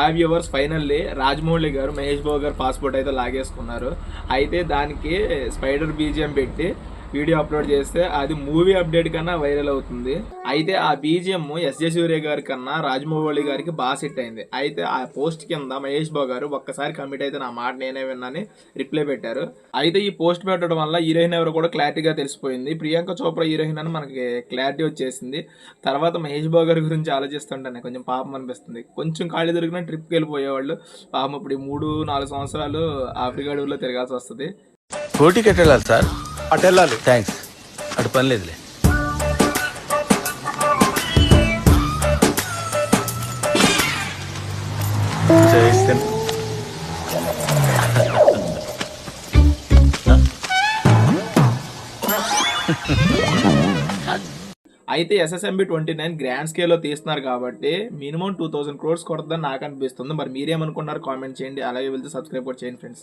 Have yours finally Rajamouli గారు మహేష్ బాబు గారు passport అయితే లాగేసుకున్నారు. అయితే దానికి స్పైడర్ బీజిఎం పెట్టి వీడియో అప్లోడ్ చేస్తే అది మూవీ అప్డేట్ కన్నా వైరల్ అవుతుంది. అయితే ఆ బీజిఎం ఎస్ జే సూర్య గారి కన్నా రాజమౌళి గారికి బాగా సెట్ అయింది. అయితే ఆ పోస్ట్ కింద మహేష్ బాబు గారు ఒక్కసారి కమిట్ అయితే నా మాట నేనే విన్నాని రిప్లై పెట్టారు. అయితే ఈ పోస్ట్ పెట్టడం వల్ల హీరోయిన్ ఎవరు కూడా క్లారిటీగా తెలిసిపోయింది. ప్రియాంక చోప్రా హీరోయిన్ అని మనకి క్లారిటీ వచ్చేసింది. తర్వాత మహేష్ బాబు గారి గురించి ఆలోచిస్తుంటాను కొంచెం పాపం అనిపిస్తుంది. కొంచెం ఖాళీ దొరికిన ట్రిప్కి వెళ్ళిపోయేవాళ్ళు. పాపం ఇప్పుడు మూడు నాలుగు సంవత్సరాలు ఆఫ్రికా అడవుల్లో తిరగాల్సి వస్తుంది. కోటికి ఎట్టెళ్ళాలి సార్. అటు వెళ్ళాలి. థ్యాంక్స్ అటు పని లేదులే. అయితే ఎస్ఎస్ఎంబి ట్వంటీ నైన్ గ్రాండ్ స్కేల్లో తీస్తున్నారు కాబట్టి మినిమం టూ థౌసండ్ క్రోర్స్ కొడుతుందని నాకు అనిపిస్తుంది. మరి మీరేమనుకున్నారు కామెంట్ చేయండి. అలాగే వెళ్తే సబ్స్క్రైబ్ కూడా చేయండి ఫ్రెండ్స్